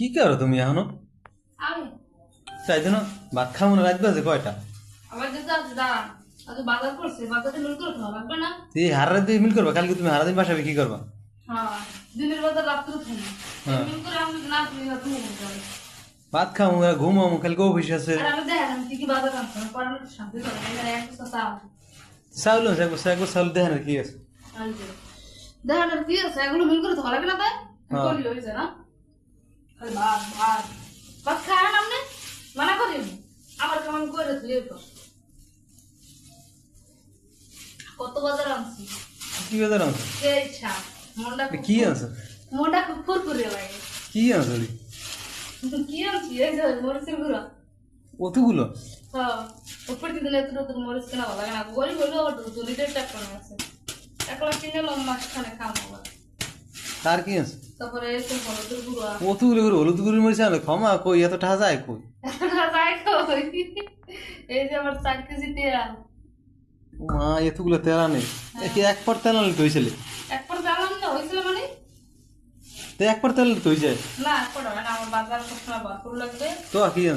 কি করো তুমি এখনও? আমি। চাইছো না ভাত খাব না কয়টা? যেতে আছে দাঁড়ান আজ বাজার করছে বাজারে মিল করে খাওয়া লাগবে না। তুই হারা দিয়ে মিল করবা? কালকে তুমি হারা দিন বাসাবে কি করবা? হ্যাঁ দিনের বাজার রাত্রে থাকি হ্যাঁ। মিল করে আমি না তুমি না তুমি ভাত খাব ঘুমাবো কালকে অফিস আছে। আমি দেখেন কি বাজার শান্তি করে এক চাউল আছে একবার একবার চাউল দেখেন কি আছে। দেখেন কি আছে এগুলো মিল করে লাগবে না তাই? হ্যাঁ। হয়েছে না? আরে ভাত ভাত ভাত খায় না আপনি? মানা করি আমি। আমার কেমন করে তুই কত বাজার আনছি? কি বাজার আছে কে ইচ্ছা মনটা কি আছে মনটা খুব ফুরফুরে লাগে কি আনছি এই যে মরিচের গুঁড়া। অতগুলো হ্যাঁ উপর দিন এত নতুন মরিচ কেনা ভালো লাগে না। গরিব হইলেও আবার দু লিটার টাকা আছে। একলা কিনে এলাম মাঝখানে খাব আবার তার কি আছে? অতগুলো করে হলুদ গুঁড়ি মরিচ আনলে ক্ষমা কই এত টাকা যায় কই? তাই এই যে আমার চার কেজি তেল মা এতগুলো তেল আনে। একে এক পর তেল আনলে তৈছিল একবার জ্বালাম না হয়েছিল মানে? তো এক পর তেল তৈ যায় না একবার হয় না আমার বাজার সবসময় বাকুর লাগবে। তো কি যে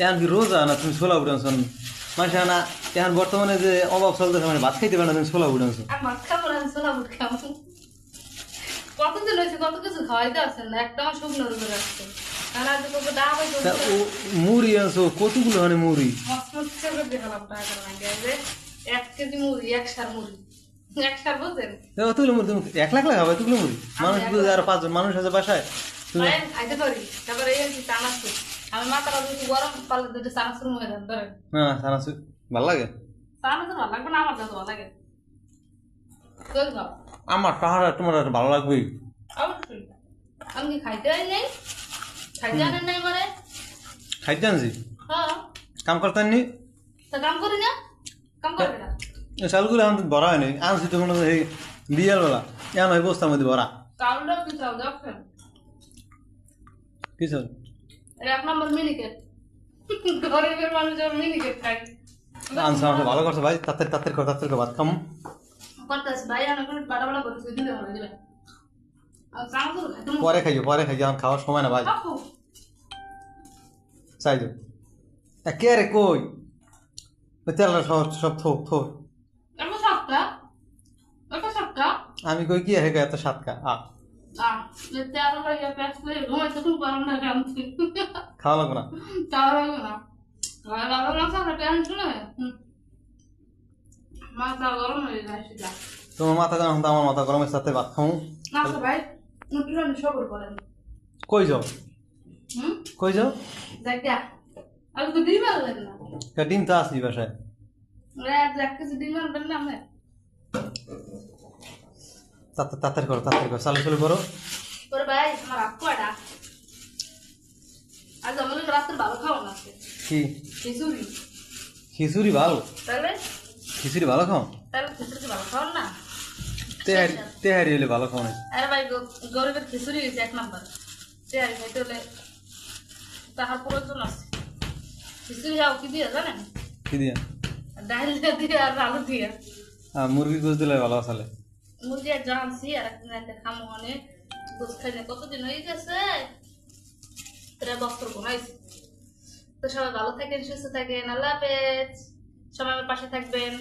এখন কি রোজা না তুমি ছোলা উঠানছো মানুষ না এখন বর্তমানে যে অভাব চলতেছে মানে ভাত খাইতে পারে না তুমি ছোলা আর মাছ খাব না ছোলা বুট খাব। কত কিছু খাওয়াইতে আসেন না একটা আমার শুকনো রূপে রাখছে। কারণ আজ তোকে ডাব হয়েছে তা ও মুড়ি আনছো কতগুলো মুড়ি? মস্ত মস্ত করে দেখালাম টাকা লাগে যে এক কেজি মুড়ি এক সার মুড়ি। এক সার বুঝছেন তা অতগুলো মুড়ি তুমি এক লাখ লাখ হবে এতগুলো মুড়ি? মানুষ আর পাঁচজন মানুষ আছে বাসায় তুমি খাইতে পারি। তারপরে এই চানাচুর। আমি মাথাটা যদি গরম পারলে দুটো চানাচুর মুখে দেন হ্যাঁ সানাসু ভালো লাগে? চানাচুর ভালো লাগবে না আমার কাছে ভালো লাগে। আমার পাহাড় তোমার ভালো লাগবে অবশ্যই আমি কি খাইতে আই নাই খাইতে আনেন নাই মানে খাইতে আনছি হ্যাঁ কাম করতে নি তা কাম করি না কাম করবে না চালগুলো ভরা হয়নি আনছি তো মনে হয় এই বেলা ওই বস্তার মধ্যে ভরা কি চাও দেখছেন কি চাল এটা এক নম্বর মিনিকেট গরিবের মানুষ যখন মিনিকেট খাই ভালো করছে ভাই তাড়াতাড়ি তাড়াতাড়ি কর তাড়াতাড়ি কর ভাত খাম করতেছে ভাই করে বাটা বাটা করে দিলে ভালো দেবে আর চানাচুর খাইতে মন- পরে খাইও পরে খাইও এখন খাওয়ার সময় না ভাই। চাই কে রে কই? সব সব থোক থোক আমি কই কি হে এত সাতকা আ। খাওয়া লাগবে না? লাগবে না। তোমার মাথা গরম আমার মাথা গরমের সাথে ভাত না ভাই। কই যাও? কই ডিম তো আসি বাসায়। তাড়াতাড়ি করো তাড়াতাড়ি করো। চালু চালু করো। ভাই আমার আপু আজ আমাদের রাত্রে ভালো খাওয়া না কি? খিচুড়ি। খিচুড়ি ভালো? তাহলে? খিচুড়ি ভালো খাও? তাহলে খিচুড়ি ভালো খাওয়ার না? তেহারি তেহারি হলে ভালো খাও না আরে ভাই গরিবের খিচুড়ি হয়েছে এক নাম্বার। তেহারি খাইতে হলে তাহার প্রয়োজন আছে। খিচুড়ি যাও কি দিয়ে জানেন? কি দিয়া? ডাল দিয়ে আর আলু দিয়ে। আর মুরগি গোস দিলে ভালো আসলে মুরগি আর জানছি আর একদিন রাতে খামো অনেক গোস খাই না কতদিন হয়ে গেছে? প্রায় বছর ঘুমাইছি তো সবাই ভালো থাকেন সুস্থ থাকেন আল্লাহ হাফেজ। সবাই আমার পাশে থাকবেন।